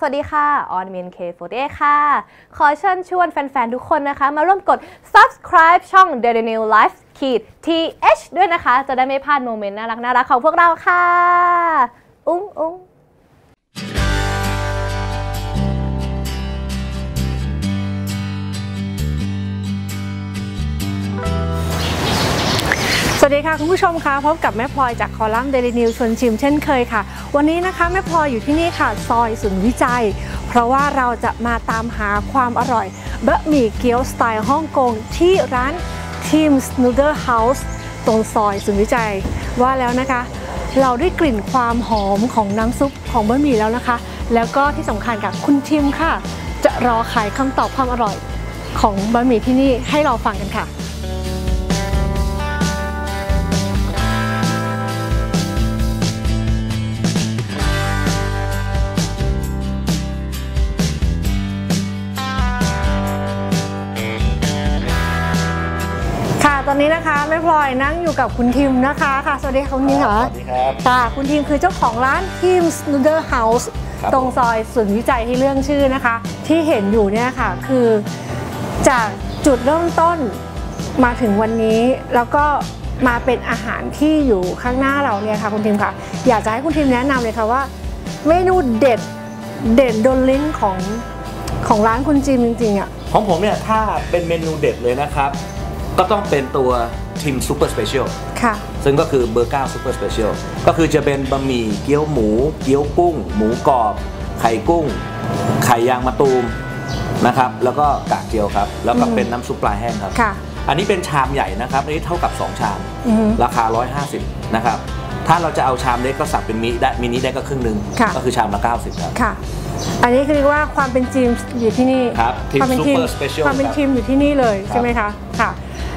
สวัสดีค่ะ ออนเมนเคโฟเค่ะ ขอเชิญชวนแฟน ๆ ทุกคนนะคะ มาร่วมกด subscribe ช่อง Daily New Life ขีด th ด้วยนะคะ จะได้ไม่พลาดโมเมนต์น่ารักน่ารักของพวกเราค่ะ อุ้งอุ้ง วัสดีค่ะ คุณผู้ชมคะพบกับแม่พลอยจากคอลัมน์เดลินิวชวนชิมเช่นเคยค่ะ วันนี้นะคะแม่พลอยอยู่ที่นี่ค่ะ ซอยศูนย์วิจัย เพราะว่าเราจะมาตามหาความอร่อยบะหมี่เกี๊ยวสไตล์ฮ่องกงที่ร้าน Team's Noodle House ตรงซอยศูนย์วิจัย ว่าแล้วนะคะ เราได้กลิ่นความหอมของน้ำซุปของบะหมี่แล้วนะคะ แล้วก็ที่สำคัญค่ะคุณทิมค่ะ จะรอขายคำตอบความอร่อยของบะหมี่ที่นี่ให้เราฟังกันค่ะ นนี้นะคะแม่พลอยนั่งอยู่กับคุณทิมนะคะค่ะ สวัสดีค่ะคุณทิมค่ะสวัสดีครับค่ะคุณทิมคือเจ้าของร้าน Team's Noodle House ครับตรงซอยศูนย์วิจัยที่เรื่องชื่อนะคะ ที่เห็นอยู่เนี่ยค่ะคือจากจุดเริ่มต้นมาถึงวันนี้แล้วก็มาเป็นอาหารที่อยู่ข้างหน้าเราเนี่ยค่ะคุณทิมค่ะ อยากจะให้คุณทิมแนะนำเลยค่ะว่า เมนูเด็ดเด่นโดนลิ้นของของร้านคุณจิมจริงๆอะของผมเนี่ยถ้าเป็นเมนูเด็ดเลยนะครับ ก็ต้องเป็นตัวทิมซูเปอร์สเปเชียลค่ะ ซึ่งก็คือเบอร์9ซูเปอร์สเปเชียลก็คือจะเป็นบะหมี่เกี๊ยวหมู เกี๊ยวกุ้ง หมูกรอบ ไข่กุ้ง ไข่ยางมะตูมนะครับ แล้วก็กากเจียวครับ แล้วก็อืมเป็นน้ำซุปปลาแห้งครับ ค่ะ อันนี้เป็นชามใหญ่นะครับ อันนี้เท่ากับ 2 ชามอือฮึราคา 150 นะครับ ถ้าเราจะเอาชามเล็กก็สับเป็นมิได้มินิได้ก็ครึ่งหนึ่งค่ะก็คือชามละ 90 ครับ ค่ะ อันนี้คือเรียกว่าความเป็นจิมอยู่ที่นี่ ครับ Team ความเป็นทีม Super Special ความเป็นครับทีมอยู่ที่นี่เลยครับใช่ไหมคะ ค่ะ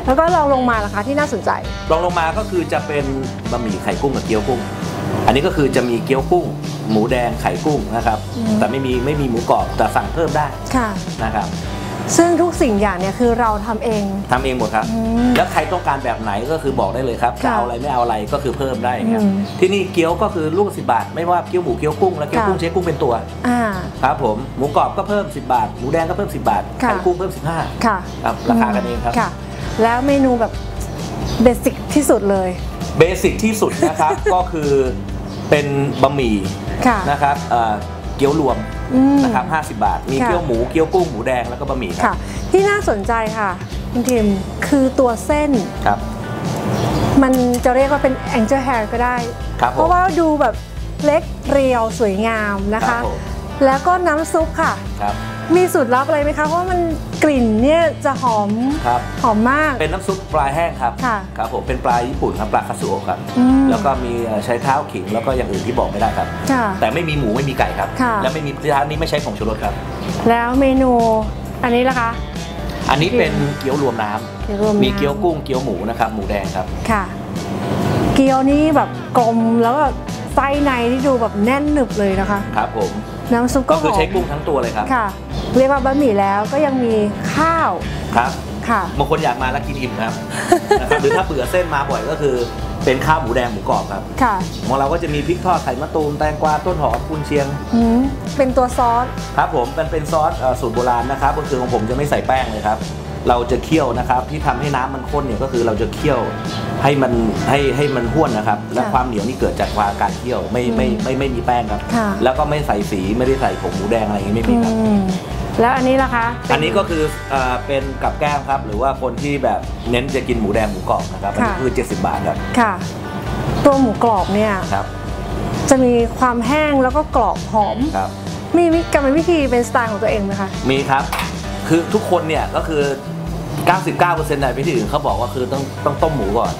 แล้วก็ลองลงมาล่ะคะที่น่าสนใจรองลงมาก็คือจะเป็นบะหมี่ไข่กุ้งกับเกี๊ยวกุ้ง อันนี้ก็คือจะมีเกี๊ยวกุ้ง หมูแดงไข่กุ้งนะครับอืมแต่ไม่มีไม่มีหมูกรอบแต่สั่งเพิ่มได้ค่ะนะครับ ซึ่งทุกสิ่งอย่างเนี่ยคือเราทำเอง ทำเองหมดครับอืมแล้วใครต้องการแบบไหนก็คือบอกได้เลยครับจะค่ะเอาอะไรไม่เอาอะไรก็คือเพิ่มได้ครับ อืม ที่นี่เกี๊ยวก็คือลูกสิบาท ไม่ว่าเกี๊ยวหมูเกี๊ยวกุ้งแล้วเกี๊ยวค่ะกุ้งใช้กุ้งเป็นตัวอ่า ครับผมหมูกรอบก็เพิ่ม 10 บาท หมูแดงก็เพิ่ม 10 บาทค่ะ ไข่กุ้งเพิ่ม 15 ค่ะครับราคากันเองครับ ค่ะ แล้วเมนูแบบเบสิกที่สุดเลย เบสิกที่สุดนะครับ ก็คือเป็นบะหมี่ค่ะ นะครับเอ่อเกี๊ยวรวมอืมนะครับ 50 บาท มีค่ะ เกี๊ยวหมูเกี๊ยวกุ้งหมูแดงแล้วก็บะหมี่คค่ะรับที่น่าสนใจค่ะคุณทิมคือตัวเส้นครับ มันจะเรียกว่าเป็น angel hair ก็ได้ ครับผมเพราะว่าดูแบบเล็กเรียวสวยงามนะครัคะ บผม แล้วก็น้ำซุปค่ะ ครับ มีสูตรลับอะไรไหมคะเพราะว่ามันกลิ่นเนี่ยจะหอมครับ หอมมาก เป็นน้ำซุปปลาแห้งครับค่ะครับผมเป็นปลาญี่ปุ่นครับปลาคาสุโอะครับ อืมแล้วก็มีเอ่อใช้เท้าขิงแล้วก็อย่างอื่นที่บอกไม่ได้ครับ ค่ะแต่ไม่มีหมูไม่มีไก่ครับ ค่ะ และไม่มีที่ร้านนี้ไม่ใช้ผงชูรสครับ แล้วเมนูอันนี้ล่ะคะ อันนี้เป็นเกี๊ยวรวมน้ำเกี๊ยวรวมน้ำ มีเกี๊ยวกุ้งเกี๊ยวหมูนะครับหมูแดงครับ ค่ะ เกี๊ยวนี้แบบกลมแล้วก็ไส้ในที่ดูแบบแน่นหนึบเลยนะคะ ครับผมน้ำซุปก็ก็หคืออใช้มกุ้งทั้งตัวเลยครับ ค่ะ เรียกว่าบะหมี่แล้วก็ยังมีข้าวครับค่ะบางคนอยากมาแล้วกินอิ่มครับนะครับ หรือถ้าเบื่อเส้นมาบ่อยก็คือเป็นข้าวหมูแดงหมูกรอบครับค่ะของเราก็จะมีพริกทอดไข่มะตูมแตงกวาต้นหอมกุนเชียงอืมเป็นตัวซอสครับผมเป็นเป็นซอสเอ่อสูตรโบราณนะครับก็คือของผมจะไม่ใส่แป้งเลยครับ เราจะเคี่ยวนะครับที่ทำให้น้ำมันข้นเนี่ยก็คือเราจะเคี่ยวให้มันให้ให้มันห้วนนะครับ และค่ะความเหนียวนี่เกิดจากความการเคี่ยวไม่ไม่ไม่ไม่มีแป้งครับค่ะแล้วก็ไม่ใส่สีไม่ได้ใส่ผงหมูแดงอะไรอย่างงี้ไม่มีครับอืม แล้วอันนี้ล่ะคะเป็อันนี้ก็คือเอ่อเป็นกับแก้มครับ หรือว่าคนที่แบบเน้นจะกินหมูแดงหมูกรอบนะครับ อันนี้ค่ะคือ 70 บาทครับค่ะ ตัวหมูกรอบเนี่ยครับจะมีความแห้งแล้วก็กรอบหอม ครับ มีวิกรรมวิธีเป็นสไตล์ของตัวเองไหมคะ มีครับ คือทุกคนเนี่ยก็คือ 99%ในวิธีอื่นเขาบอกว่าคือต้องต้องต้มหมูก่อน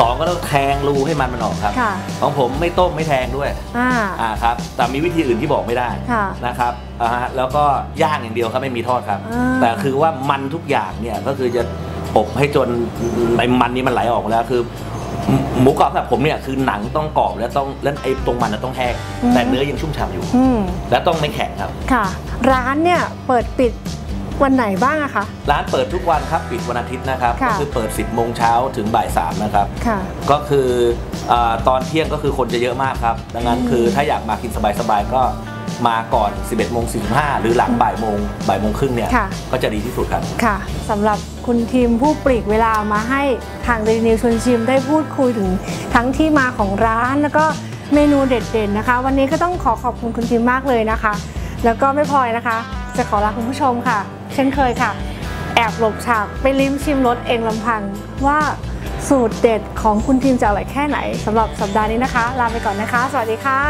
สองก็ต้องแทงรูให้มันมันออกครับ ค่ะของผมไม่ต้มไม่แทงด้วยอ่า อ่าครับแต่มีวิธีอื่นที่บอกไม่ได้ค่ะนะครับอ่าฮะแล้วก็ย่างอย่างเดียวครับไม่มีทอดครับ อ่า แต่คือว่ามันทุกอย่างเนี่ยก็คือจะอบให้จนไอ้มันนี้มันไหลออกมาแล้วคือหมูหมูกรอบสำหรับผมเนี่ยคือหนังต้องกรอบแล้วต้องแล้วไอ้ตรงมันน่ะต้องแห้งแต่เนื้อยังชุ่มฉ่ำอยู่ อืม และต้องไม่แข็งครับ ค่ะ ร้านเนี่ยเปิดปิด วันไหนบ้างอะคะ ร้านเปิดทุกวันครับ ปิดวันอาทิตย์นะครับค่ะก็คือเปิด 10 โมงเช้าถึงบ่าย3นะครับค่ะก็คืออาตอนเที่ยงก็คือคนจะเยอะมากครับ ดังนั้นอืมคือถ้าอยากมากินสบายๆก็มาก่อน 11โมง45 หรือหลังบ่ายโมงบ่ายโมงครึ่งเนี่ยค่ะก็จะดีที่สุดครับค่ะสำหรับคุณทีมผู้ปลีกเวลามาให้ทางเดลินิวชวนชิมได้พูดคุยถึงทั้งที่มาของร้านแล้วก็เมนูเด็ดๆนะคะ วันนี้ก็ต้องขอขอบคุณคุณทีมมากเลยนะคะ แล้วก็ไม่พลอยนะคะ จะขอลาคุณผู้ชมค่ะ เช่นเคยค่ะ แอบหลบฉากไปลิ้มชิมรสเองลำพังว่าสูตรเด็ดของคุณทีมจะอร่อยแค่ไหนสำหรับสัปดาห์นี้นะคะ ลาไปก่อนนะคะ สวัสดีค่ะ